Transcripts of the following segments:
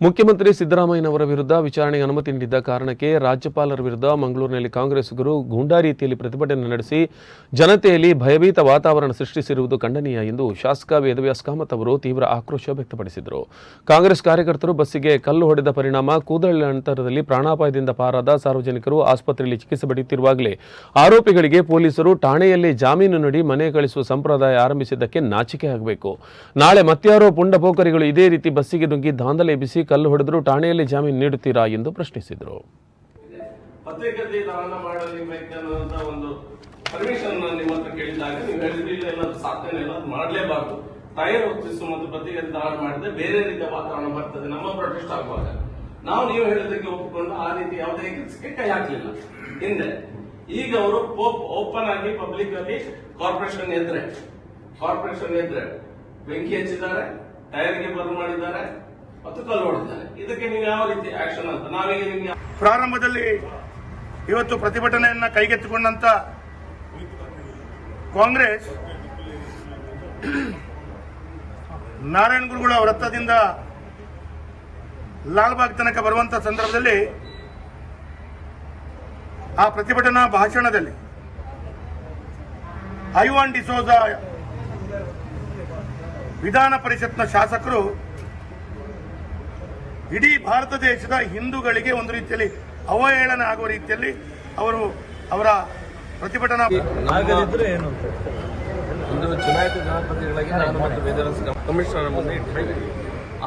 ಮುಖ್ಯಮಂತ್ರಿ ಸಿದ್ದರಾಮಯ್ಯನವರ ವಿರುದ್ಧ ವಿಚಾರಣೆಗೆ ಅನುಮತಿ ನೀಡಿದ್ದ ಕಾರಣಕ್ಕೆ ರಾಜ್ಯಪಾಲರ ವಿರುದ್ಧ ಮಂಗಳೂರಿನಲ್ಲಿ ಕಾಂಗ್ರೆಸ್ಸಿಗರು ಗೂಂಡಾ ರೀತಿಯಲ್ಲಿ ಪ್ರತಿಭಟನೆ ನಡೆಸಿ ಜನತೆಯಲ್ಲಿ ಭಯಭೀತ ವಾತಾವರಣ ಸೃಷ್ಟಿಸಿರುವುದು ಖಂಡನೀಯ ಎಂದು ಶಾಸಕ ವೇದವ್ಯಾಸ್ ಕಾಮತ್ ಅವರು ತೀವ್ರ ಆಕ್ರೋಶ ವ್ಯಕ್ತಪಡಿಸಿದರು. ಕಾಂಗ್ರೆಸ್ ಕಾರ್ಯಕರ್ತರು ಬಸ್ಸಿಗೆ ಕಲ್ಲು ಹೊಡೆದ ಪರಿಣಾಮ ಕೂದಲ ನಂತರದಲ್ಲಿ ಪ್ರಾಣಾಪಾಯದಿಂದ ಪಾರಾದ ಸಾರ್ವಜನಿಕರು ಆಸ್ಪತ್ರೆಯಲ್ಲಿ ಚಿಕಿತ್ಸೆ ಪಡೆಯುತ್ತಿರುವಾಗಲೇ ಆರೋಪಿಗಳಿಗೆ ಪೊಲೀಸರು ಠಾಣೆಯಲ್ಲಿ ಜಾಮೀನು ನೀಡಿ ಮನೆ ಕಳಿಸುವ ಸಂಪ್ರದಾಯ ಆರಂಭಿಸಿದ್ದಕ್ಕೆ ನಾಚಿಕೆ ಆಗಬೇಕು ನಾಳೆ ಮತ್ಯಾರೋ ಪುಂಡ ಪೋಖರಿಗಳು ಇದೇ ರೀತಿ ಬಸ್ಸಿಗೆ ನುಗ್ಗಿ ದಾಂಧಲೆ ಎಬ್ಬಿಸಿ ಕಲ್ಲು ಹೊಡೆದರೂ ಠಾಣೆಯಲ್ಲಿ ಜಾಮೀನು ನೀಡುತ್ತೀರಾ ಎಂದು ಪ್ರಶ್ನಿಸಿದರು. ಟೈರ್ ಹೊತ್ತಿಸು ಮತ್ತು ಪತ್ರಿಕತೆ ದಾನ ಮಾಡಿದ್ರೆ ಬೇರೆ ರೀತಿಯ ವಾತಾವರಣ ಬರ್ತದೆ, ನಮ್ಮ ಪ್ರೊಟೆಸ್ಟ್ ಆಗುವಾಗ. ನಾವು ನೀವು ಹೇಳೋದಕ್ಕೆ ಒಪ್ಪಿಕೊಂಡು ಆ ರೀತಿ ಯಾವುದೇ ಕೆಲಸಕ್ಕೆ ಕೈ ಹಾಕಲಿಲ್ಲ. ಹಿಂದೆ, ಈಗ ಅವರು ಓಪನ್ ಆಗಿ ಪಬ್ಲಿಕ್ ಅಲ್ಲಿ ಕಾರ್ಪೊರೇಷನ್ ಎದ್ರೆ ಕಾರ್ಪೊರೇಷನ್ ಎದ್ರೆ, ಬೆಂಕಿ ಹಚ್ಚಿದ್ದಾರೆ, ಟೈರ್ಗೆ ಬಂದ್ ಮಾಡಿದ್ದಾರೆ ಮತ್ತು ಕಲ್ಲು ಇದಕ್ಕೆ ನೀವು ಯಾವ ರೀತಿ ಆಕ್ಷನ್ ಅಂತ? ನಾವೀಗ ಪ್ರಾರಂಭದಲ್ಲಿ ಇವತ್ತು ಪ್ರತಿಭಟನೆಯನ್ನ ಕೈಗೆತ್ತಿಕೊಂಡಂತ ಕಾಂಗ್ರೆಸ್ ನಾರಾಯಣ ಗುರುಗಳ ವೃತ್ತದಿಂದ ಲಾಲ್ಬಾಗ್ ತನಕ ಬರುವಂತ ಸಂದರ್ಭದಲ್ಲಿ ಆ ಪ್ರತಿಭಟನಾ ಭಾಷಣದಲ್ಲಿ ಐವಾನ್ ಡಿಸೋಜ ವಿಧಾನ ಪರಿಷತ್ನ ಶಾಸಕರು ಇಡೀ ಭಾರತ ದೇಶದ ಹಿಂದೂಗಳಿಗೆ ಒಂದು ರೀತಿಯಲ್ಲಿ ಅವಹೇಳನ ಆಗುವ ರೀತಿಯಲ್ಲಿ ಅವರು ಅವರ ಪ್ರತಿಭಟನಾ ಆಗದಿದ್ರೆ ಏನು? ಅಂತ ಒಂದು ಚುನಾಯಿತ ಜನಪ್ರತಿನಿಧಿಗಳಾಗಿ ನಾನು ಮತ್ತು ವೇದರಸ್ ಕಮಿಷನರ್ ಮುಂದೆ ಇಟ್ಟಿದ್ದೇವೆ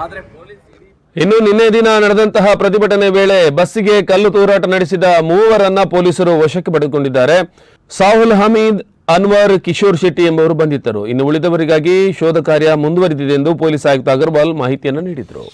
ಆದ್ರೆ ಪೊಲೀಸ್ ಇಡೀ ಇನ್ನು ನಿನ್ನೆ ದಿನ ನಡೆದಂತಹ ಪ್ರತಿಭಟನೆ ವೇಳೆ ಬಸ್ಸಿಗೆ ಕಲ್ಲು ತೂರಾಟ ನಡೆಸಿದ ಮೂವರನ್ನ ಪೊಲೀಸರು ವಶಕ್ಕೆ ಪಡೆದುಕೊಂಡಿದ್ದಾರೆ. ಸಾಹುಲ್ ಹಮೀದ್ ಅನ್ವರ್ ಕಿಶೋರ್ ಶೆಟ್ಟಿ ಎಂಬವರು ಬಂಧಿತರು. ಇನ್ನು ಉಳಿದವರಿಗಾಗಿ ಶೋಧ ಕಾರ್ಯ ಮುಂದುವರೆದಿದೆ ಎಂದು ಪೊಲೀಸ್ ಆಯುಕ್ತ ಅಗರ್ವಾಲ್ ಮಾಹಿತಿಯನ್ನು ನೀಡಿದರು.